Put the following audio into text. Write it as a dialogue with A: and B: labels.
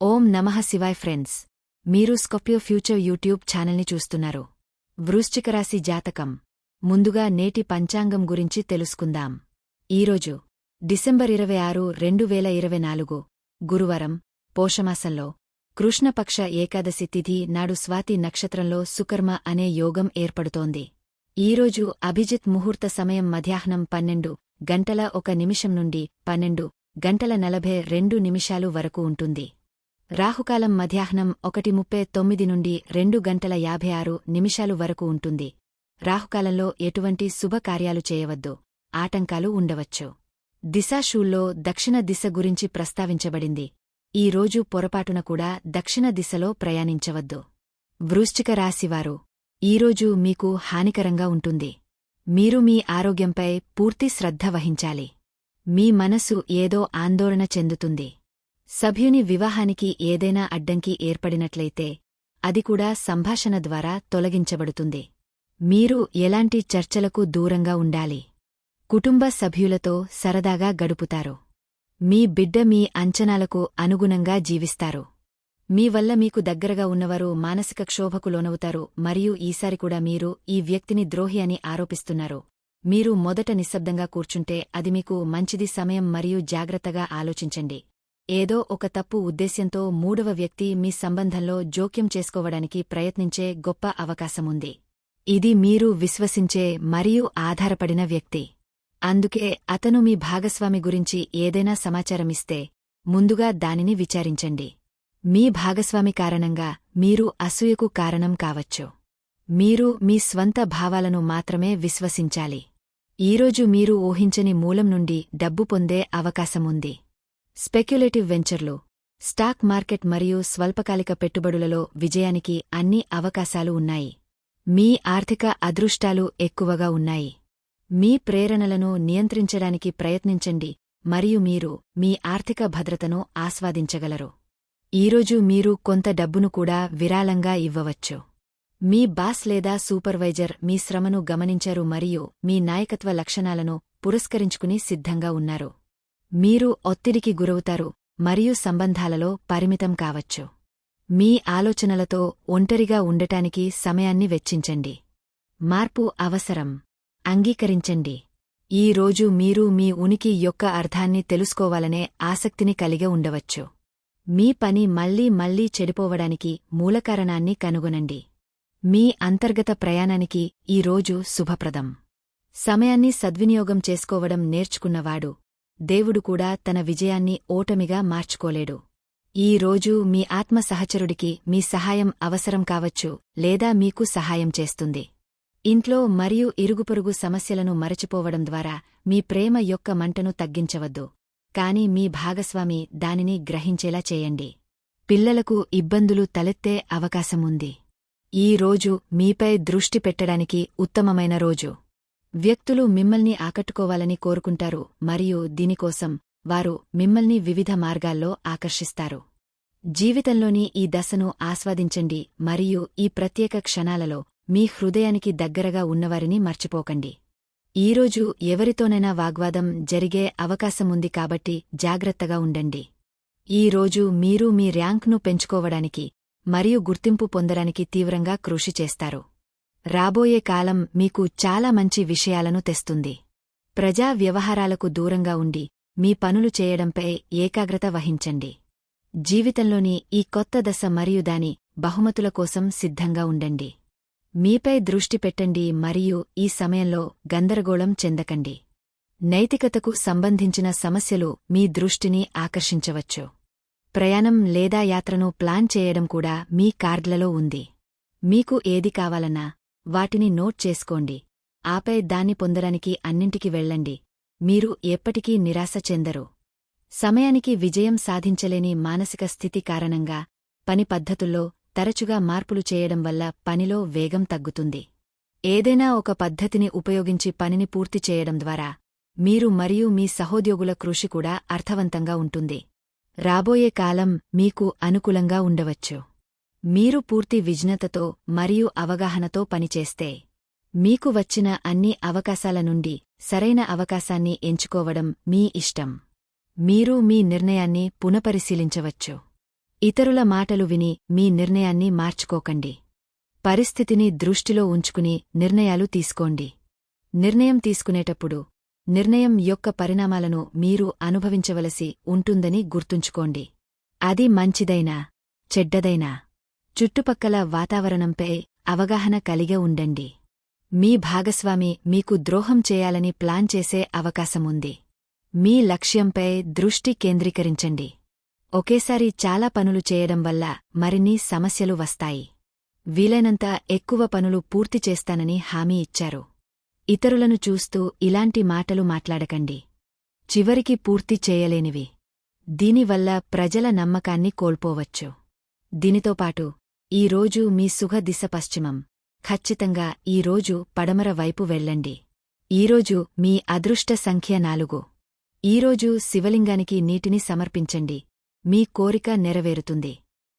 A: ఓం నమః శివాయ్ ఫ్రెండ్స్. మీరు స్కొప్యో future YouTube ఛానల్ని చూస్తున్నారు. వృశ్చికరాశి జాతకం. ముందుగా నేటి పంచాంగం గురించి తెలుసుకుందాం. ఈరోజు డిసెంబర్ ఇరవై ఆరు రెండు వేల ఇరవై నాలుగు. గురువారం పోషమాసంలో కృష్ణపక్ష ఏకాదశి తిథి నాడు స్వాతి నక్షత్రంలో సుకర్మ అనే యోగం ఏర్పడుతోంది. ఈరోజు అభిజిత్ ముహూర్త సమయం మధ్యాహ్నం పన్నెండు గంటల ఒక నిమిషం నుండి పన్నెండు గంటల నలభై రెండు నిమిషాలు వరకు ఉంటుంది. రాహుకాలం మధ్యాహ్నం ఒకటి ముప్పై తొమ్మిది నుండి రెండు గంటల యాభై ఆరు నిమిషాలు వరకు ఉంటుంది. రాహుకాలంలో ఎటువంటి శుభకార్యాలు చేయవద్దు. ఆటంకాలు ఉండవచ్చు. దిశాషూల్లో దక్షిణ దిశ గురించి ప్రస్తావించబడింది. ఈ రోజు పొరపాటున కూడా దక్షిణ దిశలో ప్రయాణించవద్దు. వృశ్చిక రాశివారు ఈరోజు మీకు హానికరంగా ఉంటుంది. మీరు మీ ఆరోగ్యంపై పూర్తి శ్రద్ధ వహించాలి. మీ మనసు ఏదో ఆందోళన చెందుతుంది. సభ్యుని వివాహానికి ఏదైనా అడ్డంకి ఏర్పడినట్లయితే అది కూడా సంభాషణ ద్వారా తొలగించబడుతుంది. మీరు ఎలాంటి చర్చలకు దూరంగా ఉండాలి? కుటుంబ సభ్యులతో సరదాగా గడుపుతారు. మీ బిడ్డ మీ అంచనాలకు అనుగుణంగా జీవిస్తారు. మీ వల్ల మీకు దగ్గరగా ఉన్నవారు మానసిక క్షోభకు లోనవుతారు మరియు ఈసారి కూడా మీరు ఈ వ్యక్తిని ద్రోహి అని ఆరోపిస్తున్నారు. మీరు మొదట నిశ్శబ్దంగా కూర్చుంటే అది మీకు మంచిది సమయం మరియు జాగ్రత్తగా ఆలోచించండి. ఏదో ఒక తప్పు ఉద్దేశ్యంతో మూడవ వ్యక్తి మీ సంబంధంలో జోక్యం చేసుకోవడానికి ప్రయత్నించే గొప్ప అవకాశముంది. ఇది మీరు విశ్వసించే మరియు ఆధారపడిన వ్యక్తి. అందుకే అతను మీ భాగస్వామి గురించి ఏదైనా సమాచారమిస్తే ముందుగా దానిని విచారించండి. మీ భాగస్వామి కారణంగా మీరు అసూయకు కారణం కావచ్చు. మీరు మీ స్వంత భావాలను మాత్రమే విశ్వసించాలి. ఈరోజు మీరు ఊహించని మూలం నుండి డబ్బు పొందే అవకాశముంది. స్పెక్యులేటివ్ వెంచర్లు స్టాక్ మార్కెట్ మరియు స్వల్పకాలిక పెట్టుబడులలో విజయానికి అన్ని అవకాశాలు ఉన్నాయి. మీ ఆర్థిక అదృష్టాలు ఎక్కువగా ఉన్నాయి. మీ ప్రేరణలను నియంత్రించడానికి ప్రయత్నించండి మరియు మీరు మీ ఆర్థిక భద్రతను ఆస్వాదించగలరు. ఈరోజు మీరు కొంత డబ్బును కూడా విరాళంగా ఇవ్వవచ్చు. మీ బాస్ లేదా సూపర్వైజర్ మీ శ్రమను గమనించారు మరియు మీ నాయకత్వ లక్షణాలను పురస్కరించుకుని సిద్ధంగా ఉన్నారు. మీరు ఒత్తిడికి గురవుతారు మరియు సంబంధాలలో పరిమితం కావచ్చు. మీ ఆలోచనలతో ఒంటరిగా ఉండటానికి సమయాన్ని వెచ్చించండి. మార్పు అవసరం. అంగీకరించండి. ఈ రోజు మీరు మీ ఉనికి యొక్క అర్థాన్ని తెలుసుకోవాలనే ఆసక్తిని కలిగి ఉండవచ్చు. మీ పని మళ్ళీ మళ్ళీ చెడిపోవడానికి మూలకారణాన్ని కనుగొనండి. మీ అంతర్గత ప్రయాణానికి ఈ రోజు శుభప్రదం. సమయాన్ని సద్వినియోగం చేసుకోవడం నేర్చుకున్నవాడు దేవుడు కూడా తన విజయాన్ని ఓటమిగా మార్చుకోలేడు. ఈ రోజు మీ ఆత్మ సహచరుడికి మీ సహాయం అవసరం కావచ్చు లేదా మీకు సహాయం చేస్తుంది. ఇంట్లో మరియు ఇరుగుపొరుగు సమస్యలను మరచిపోవడం ద్వారా మీ ప్రేమ యొక్క మంటను తగ్గించవద్దు. కాని మీ భాగస్వామి దానిని గ్రహించేలా చేయండి. పిల్లలకు ఇబ్బందులు తలెత్తే అవకాశముంది. ఈ రోజు మీపై దృష్టి పెట్టడానికి ఉత్తమమైన రోజు. వ్యక్తులు మిమ్మల్ని ఆకట్టుకోవాలని కోరుకుంటారు మరియు దీనికోసం వారు మిమ్మల్ని వివిధ మార్గాల్లో ఆకర్షిస్తారు. జీవితంలోని ఈ దశను ఆస్వాదించండి మరియు ఈ ప్రత్యేక క్షణాలలో మీ హృదయానికి దగ్గరగా ఉన్నవారిని మర్చిపోకండి. ఈరోజు ఎవరితోనైనా వాగ్వాదం జరిగే అవకాశముంది కాబట్టి జాగ్రత్తగా ఉండండి. ఈరోజు మీరు మీ ర్యాంక్ను పెంచుకోవడానికి మరియు గుర్తింపు పొందడానికి తీవ్రంగా కృషి చేస్తారు. రాబోయే కాలం మీకు చాలా మంచి విషయాలను తెస్తుంది. ప్రజా వ్యవహారాలకు దూరంగా ఉండి మీ పనులు చేయడంపై ఏకాగ్రత వహించండి. జీవితంలోని ఈ కొత్త దశ మరియు దాని బహుమతుల కోసం సిద్ధంగా ఉండండి. మీపై దృష్టి పెట్టండి మరియు ఈ సమయంలో గందరగోళం చెందకండి. నైతికతకు సంబంధించిన సమస్యలు మీ దృష్టిని ఆకర్షించవచ్చు. ప్రయాణం లేదా యాత్రను ప్లాన్ చేయడం కూడా మీ కార్డులలో ఉంది. మీకు ఏది కావాలన్నా వాటిని నోట్ చేసుకోండి. ఆపై దాన్ని పొందడానికి అన్నింటికి వెళ్ళండి. మీరు ఎప్పటికీ నిరాశ చెందరు. సమయానికి విజయం సాధించలేని మానసిక స్థితి కారణంగా పని పద్ధతుల్లో తరచుగా మార్పులు చేయడం వల్ల పనిలో వేగం తగ్గుతుంది. ఏదైనా ఒక పద్ధతిని ఉపయోగించి పనిని పూర్తి చేయడం ద్వారా మీరు మరియు మీ సహోద్యోగుల కృషి కూడా అర్థవంతంగా ఉంటుంది. రాబోయే కాలం మీకు అనుకూలంగా ఉండవచ్చు. మీరు పూర్తి విజ్ఞతతో మరియు అవగాహనతో పనిచేస్తే మీకు వచ్చిన అన్ని అవకాశాల నుండి సరైన అవకాశాన్ని ఎంచుకోవడం మీ ఇష్టం. మీరు మీ నిర్ణయాన్ని పునపరిశీలించవచ్చు. ఇతరుల మాటలు విని మీ నిర్ణయాన్ని మార్చుకోకండి. పరిస్థితిని దృష్టిలో ఉంచుకుని నిర్ణయాలు తీసుకోండి. నిర్ణయం తీసుకునేటప్పుడు నిర్ణయం యొక్క పరిణామాలను మీరు అనుభవించవలసి ఉంటుందని గుర్తుంచుకోండి. అది మంచిదైనా చెడ్డదైనా? చుట్టుపక్కల వాతావరణంపై అవగాహన కలిగే ఉండండి. మీ భాగస్వామి మీకు ద్రోహం చేయాలని ప్లాన్ చేసే అవకాశముంది. మీ లక్ష్యంపై దృష్టి కేంద్రీకరించండి. ఒకేసారి చాలా పనులు చేయడం వల్ల మరిన్ని సమస్యలు వస్తాయి. వీలైనంత ఎక్కువ పనులు పూర్తి చేస్తానని హామీ ఇచ్చారు. ఇతరులను చూస్తూ ఇలాంటి మాటలు మాట్లాడకండి. చివరికి పూర్తి చేయలేనివి. దీనివల్ల ప్రజల నమ్మకాన్ని కోల్పోవచ్చు. దీనితోపాటు ఈరోజు మీ సుఖ దిశ పశ్చిమం. ఖచ్చితంగా ఈరోజు పడమర వైపు వెళ్ళండి. ఈరోజు మీ అదృష్ట సంఖ్య నాలుగు. ఈరోజు శివలింగానికి నీటిని సమర్పించండి. మీ కోరిక నెరవేరుతుంది.